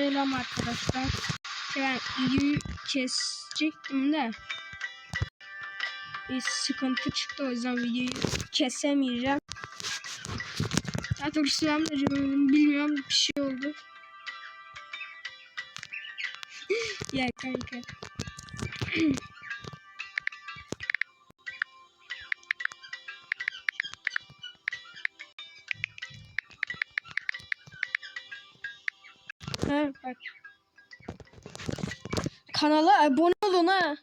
Selam arkadaşlar. Şey, Ben videoyu kesecektim de bir sıkıntı çıktı o yüzden videoyu kesemeyeceğim. Doğrusu ben de bilmiyorum bir şey oldu. ya kanka. Kanala abone olun ha.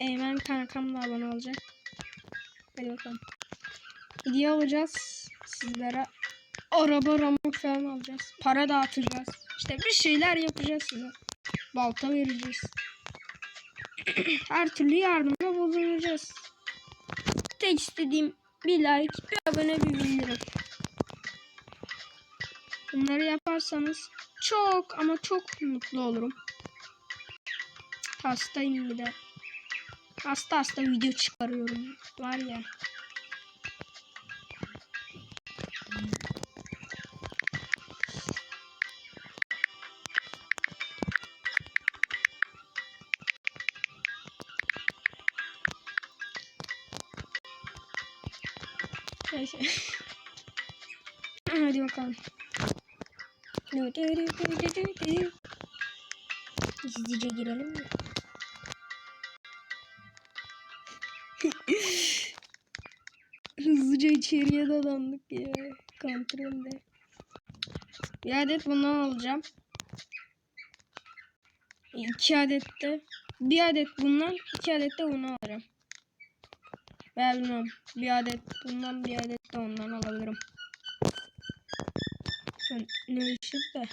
Eymen kankam da abone olacak. Hadi bakalım. Hediye alacağız sizlere. Araba ramuk falan alacağız. Para dağıtacağız. İşte bir şeyler yapacağız size. Balta vereceğiz. Her türlü yardımda bulunacağız. Tek istediğim bir like, bir abone, bir bildirim. Bunları yaparsanız çok ama çok mutlu olurum. Hastayım bir de. Hasta hasta video çıkarıyorum. Var ya. Neyse. Hadi bakalım. Gizlice girelim mi? Hızlıca içeriye dadandık ya. Kontrolde. Bir adet bundan alacağım. İki adet de. Bir adet bundan, iki adet de bunu alacağım. Veya bilmem. Bir adet bundan, bir adet de ondan alabilirim. Ben ne işim de.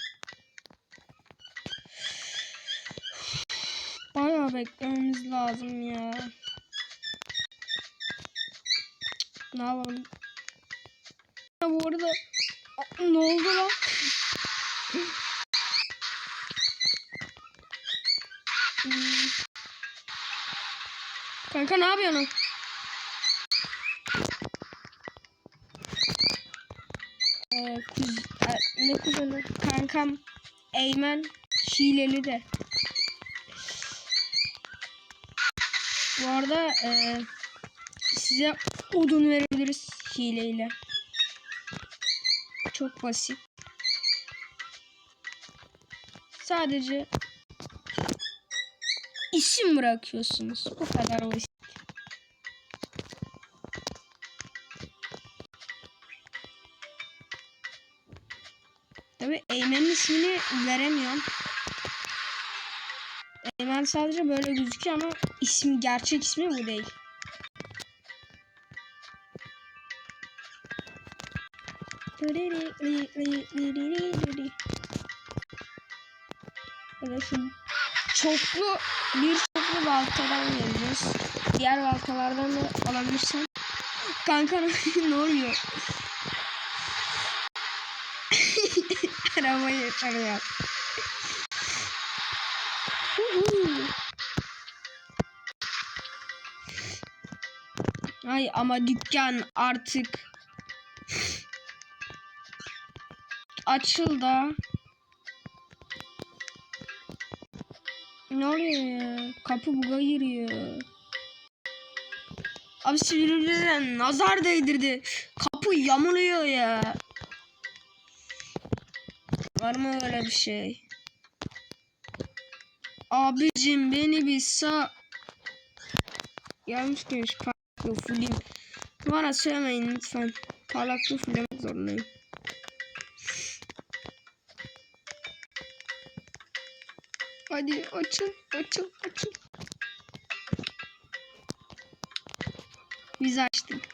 Bayağı beklememiz lazım ya. Ne yapalım? Ya bu arada ne oldu lan? Hmm. Kanka ne yapıyorsun? Kankam Eymen hileli de. Bu arada e, size odun verebiliriz hileyle. Çok basit. Sadece isim bırakıyorsunuz. Bu kadar basit. Tabi Eymen'in ismini veremiyorum. Eymen sadece böyle gözüküyor ama ismi gerçek ismi bu değil. Da şu çoklu bir çoklu baltadan vereceğiz. Diğer baltalardan da alabilirsen. Kanka ne oluyor? Arabayı arıyor. Ay ama dükkan artık açıl da. Ne oluyor? Kapı buga giriyor. Abi birbirine nazar değdirdi. Kapı yamuluyor ya. Var mı öyle bir şey? Abicim beni bir sağ... Gelmiş gelmiş parlaklığı fullim. Bana söylemeyin lütfen. Parlaklığı fulllemek zorundayım. Hadi açıl açıl açıl. Biz açtık.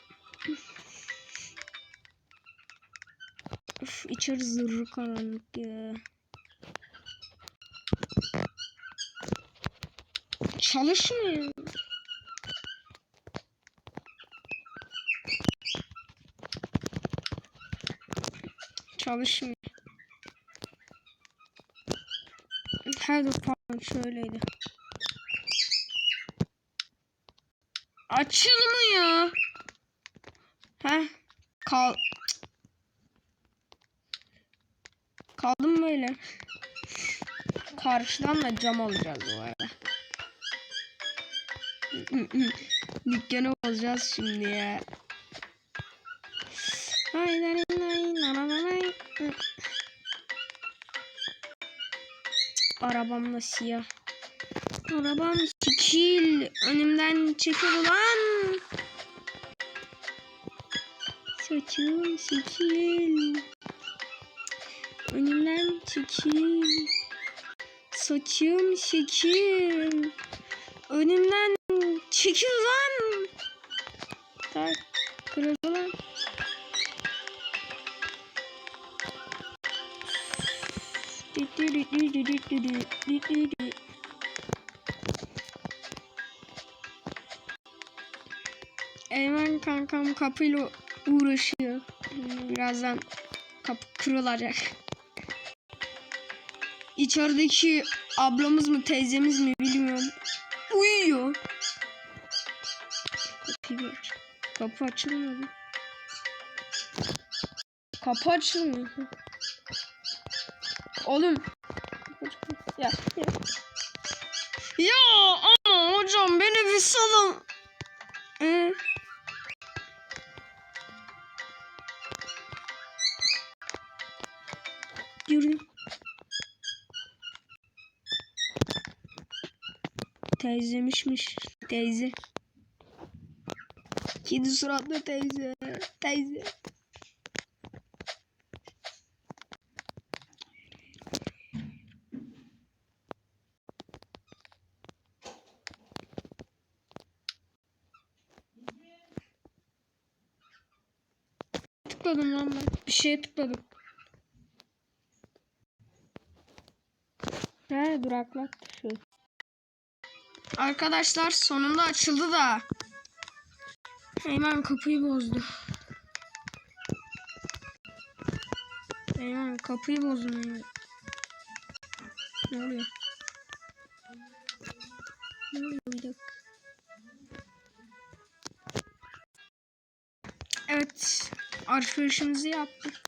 Uf, içeri zırhı karanlık ya. Çalışmıyor. Çalışmıyor. Hadi pardon şöyleydi. Açılmıyor. Heh. Kal. Böyle. Karşıdan da cam alacağız bu arada. Dükkanı bozacağız şimdi ya. Na, na, nay. Arabam da siyah. Arabam çekil. Önümden çekil ulan. Saçım çekil. Önümden çekil. Saçım çekil. Önümden çekil lan. Tak. Kırıldı. Eymen kankam kapıyla uğraşıyor. Birazdan kapı kırılacak. İçerideki ablamız mı teyzemiz mi bilmiyorum. Uyuyor. Kapıyı aç. Kapı açılmıyor. Kapı açılmıyor. Oğlum. Ya, ya. Ya ama hocam beni bir salın. Ee? Teyzemişmiş. Teyze. Kedi suratlı teyze. Teyze. tıkladım lan ben. Bir şeye tıkladım. He duraklat. Arkadaşlar sonunda açıldı da. Hemen kapıyı bozdu. Hemen kapıyı bozdum. Ne oluyor? Ne oluyor bir dakika. Evet. Alışverişimizi yaptık.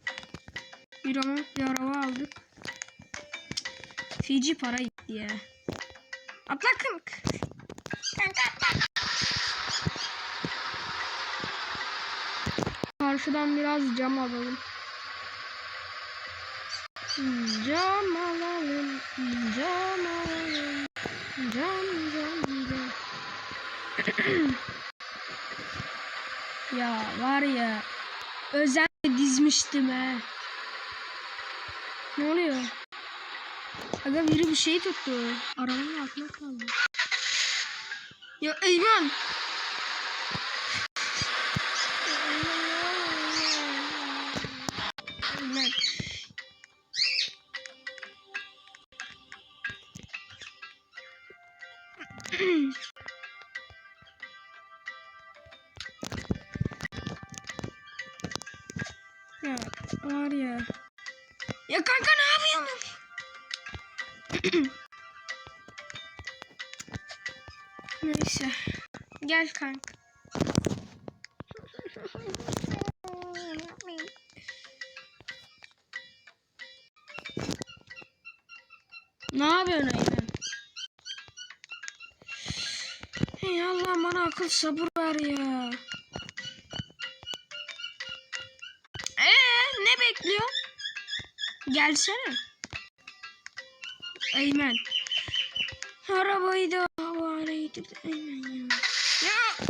Bir araba, bir araba aldık. Fiji para gitti ya. Atla kank. Karşıdan biraz cam alalım. Cam alalım. Cam alalım. Cam cam cam. ya var ya. Özenle dizmiştim he. Ne oluyor? Aga biri bir şey tuttu. Arabanın altına kaldı. Ya. Eymen. ya var ya. Ya kanka ne yapıyorsun? Neyse. Gel kanka. ne yapıyorsun Eymen? Ey Allah bana akıl sabır ver ya. Ee, ne bekliyor? Gelsene. Eymen. Arabayı da havale getirdi. Eymen ya. Ya.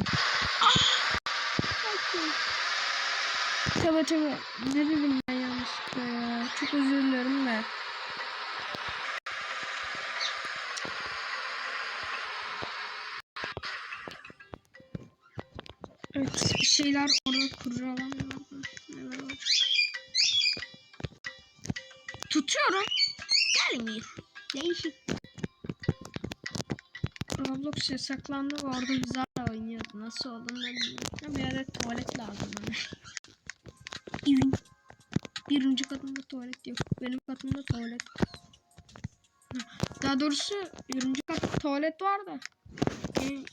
Ah. Tövbe tövbe. Ne dedim ben yanlışlıkla ya. Çok özür dilerim de. Evet bir şeyler orada kurcalamam lazım. Neler olacak? Tutuyorum. Gelmiyor. Değişik. Roblox yasaklandı ve orada güzel oynuyordu. Nasıl olduğunu bilmiyorum. Bir adet tuvalet lazım bana. Birinci katında tuvalet yok. Benim katımda tuvalet. Daha doğrusu birinci katta tuvalet var da.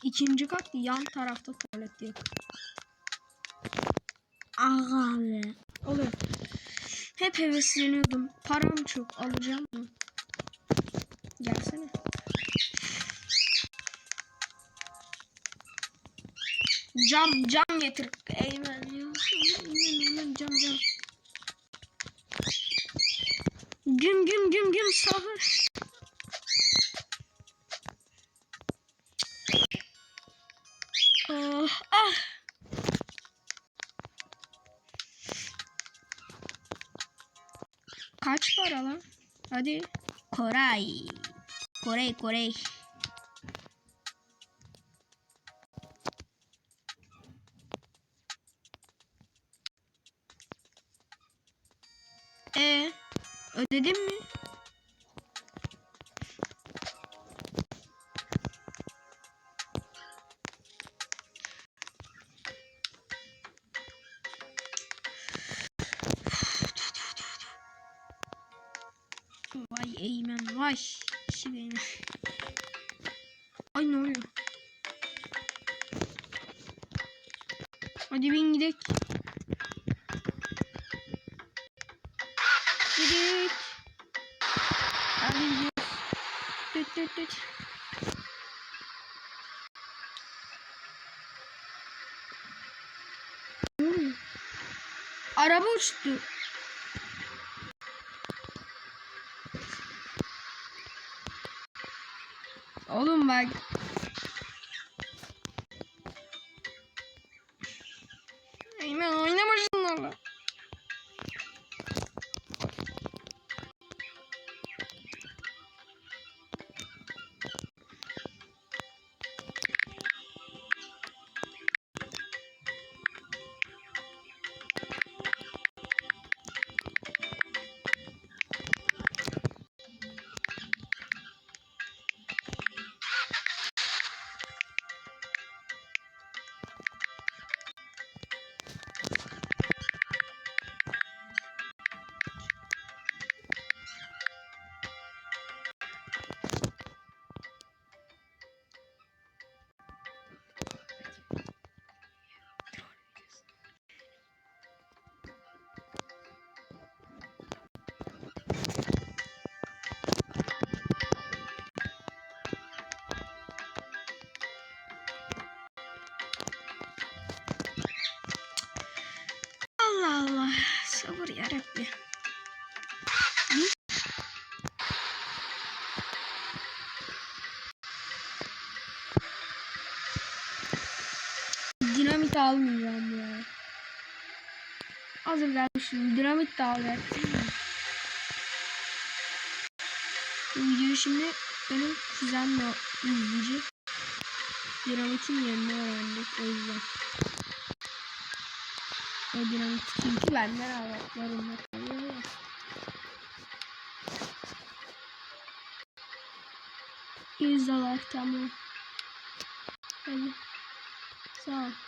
ikinci kat yan tarafta tuvalet yok. Aga be. Oğlum. Hep hevesleniyordum. Param çok. Alacağım Cam cam getir. Eymen cam cam. Güm güm güm güm sahur. Oh, ah. Kaç para lan? Hadi. Koray. Korey Korey. E ödedin mi? Vay Eymen vay. İşi Eymen. Ay ne oluyor? Hadi bin. Gidelim. Gidelim. Düt düt düt. Oluyor? Araba uçtu. Oğlum bak. Dinamit almayacağım ya. Hazır gelmişim. Dinamit de alacaktım. Bu videoyu şimdi benim kuzenle izleyecek. Dinamitin yerini öğrendik o yüzden. O dinamit çünkü benden ya. Yüz dolar tamam. Hadi. Sağ ol.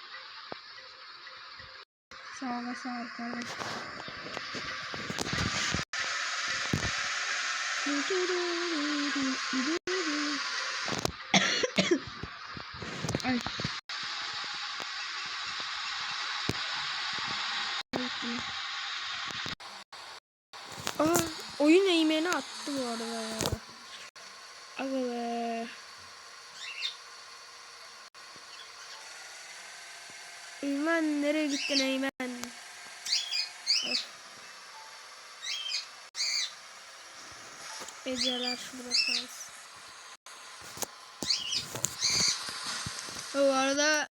Sağ ol sağ ol kardeşim. Ay. Aa, oyun eğmeni attı bu arada ya. Aga be. Eymen nereye gittin Eymen? Of. Eceler şurada. Bu arada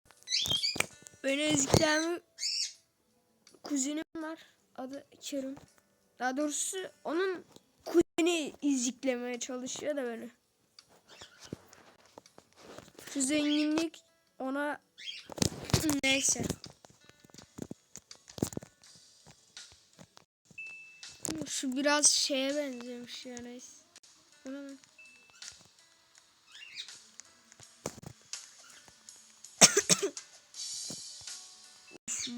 beni ezikleyen kuzenim var. Adı Kerim. Daha doğrusu onun kuzeni iziklemeye çalışıyor da beni. Şu zenginlik ona neyse. Şu biraz şeye benzemiş ya Hemen.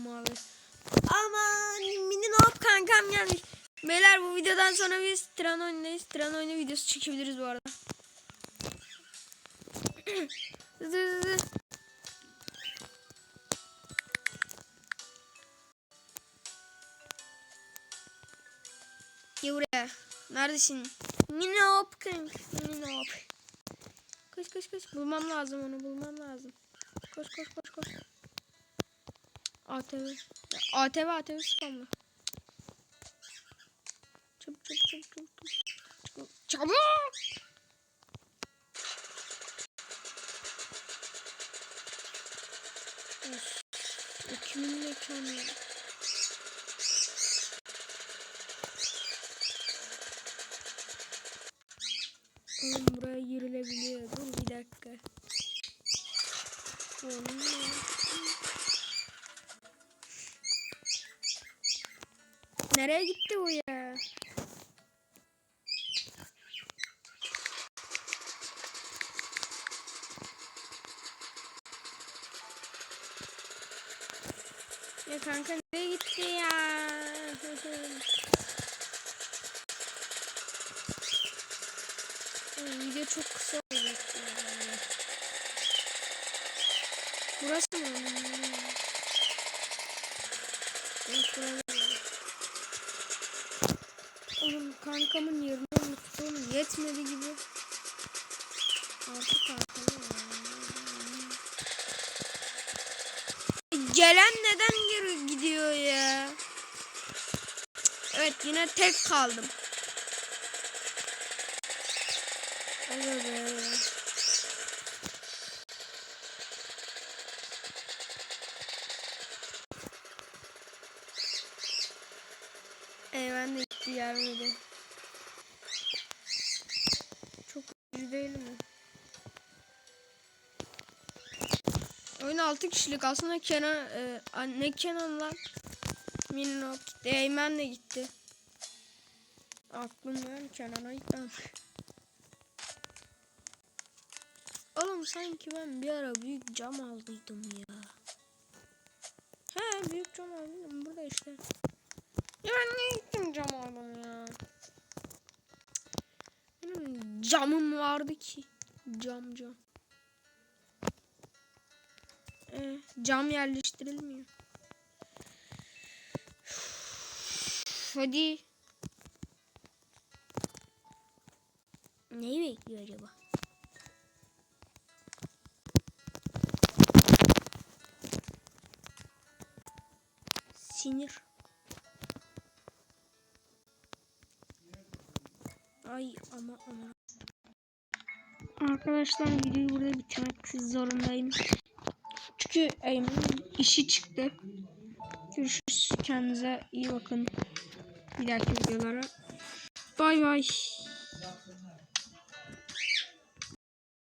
Mavi. Aman mini hop kankam gelmiş. Beyler bu videodan sonra biz tren oyundayız. Tren oyunu videosu çekebiliriz bu arada. Gel. Neredesin? Minop kanka. Minop. Koş koş koş. Bulmam lazım onu bulmam lazım. Koş koş koş koş. ATV. ATV ATV spamlı. Çabuk çabuk çabuk çabuk. Çabuk. Çabuk. Of. Kimin mekanı Ya kanka nereye gitti ya? Video çok kısa olacak. Burası mı? Oğlum kankamın yerini unuttum. Yetmedi gibi. Artık kankamı Gelen neden geri gidiyor ya? Evet yine tek kaldım. Aga 6 kişilik aslında Kenan e, ne Kenan lan? Minno gitti. Eymen de gitti. Aklım yani Kenan'a gitti. Oğlum sanki ben bir ara büyük cam aldıydım ya. He büyük cam aldım burada işte. Ya ben niye gittim cam aldım ya? Benim camım vardı ki. Cam cam. Ee, cam yerleştirilmiyor. Hadi. Neyi bekliyor acaba? Sinir. Ay ama ama. Arkadaşlar videoyu burada bitirmek zorundayım. Çünkü işi çıktı. Görüşürüz. Kendinize iyi bakın. Bir dahaki videolara. Bay bay.